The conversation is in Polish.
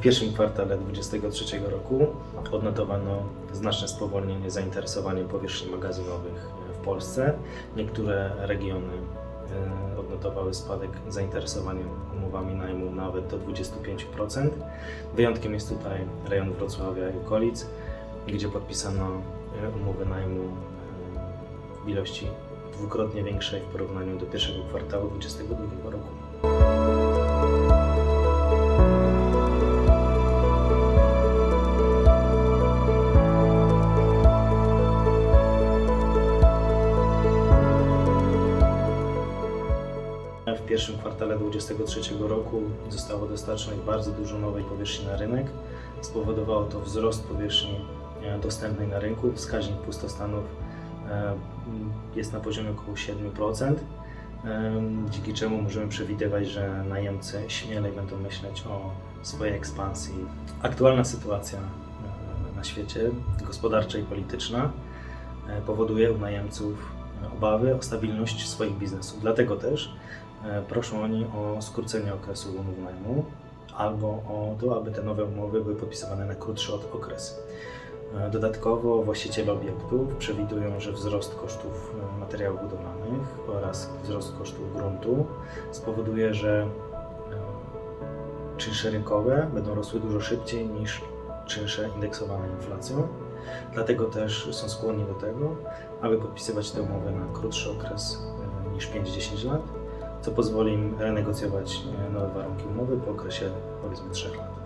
pierwszym kwartale 2023 roku odnotowano znaczne spowolnienie zainteresowania powierzchni magazynowych w Polsce. Niektóre regiony e, odnotowały spadek zainteresowania umowami najmu nawet do 25%. Wyjątkiem jest tutaj rejon Wrocławia i okolic, gdzie podpisano e, umowy najmu e, w ilości dwukrotnie większej w porównaniu do pierwszego kwartału 2022 roku. W pierwszym kwartale 2023 roku zostało dostarczonych bardzo dużo nowej powierzchni na rynek. Spowodowało to wzrost powierzchni e, dostępnej na rynku. Wskaźnik pustostanów e, jest na poziomie około 7%, e, dzięki czemu możemy przewidywać, że najemcy śmielej będą myśleć o swojej ekspansji. Aktualna sytuacja na świecie gospodarcza i polityczna powoduje u najemców obawy o stabilność swoich biznesów. Dlatego też proszą oni o skrócenie okresu umów najmu albo o to, aby te nowe umowy były podpisywane na krótszy okres. E, Dodatkowo właściciele obiektów przewidują, że wzrost kosztów e, materiałów budowlanych oraz wzrost kosztów gruntu spowoduje, że e, czynsze rynkowe będą rosły dużo szybciej niż czynsze indeksowane inflacją. Dlatego też są skłonni do tego, aby podpisywać te umowy na krótszy okres e, niż 5-10 lat, co pozwoli im renegocjować nowe warunki umowy po okresie powiedzmy 3 lat.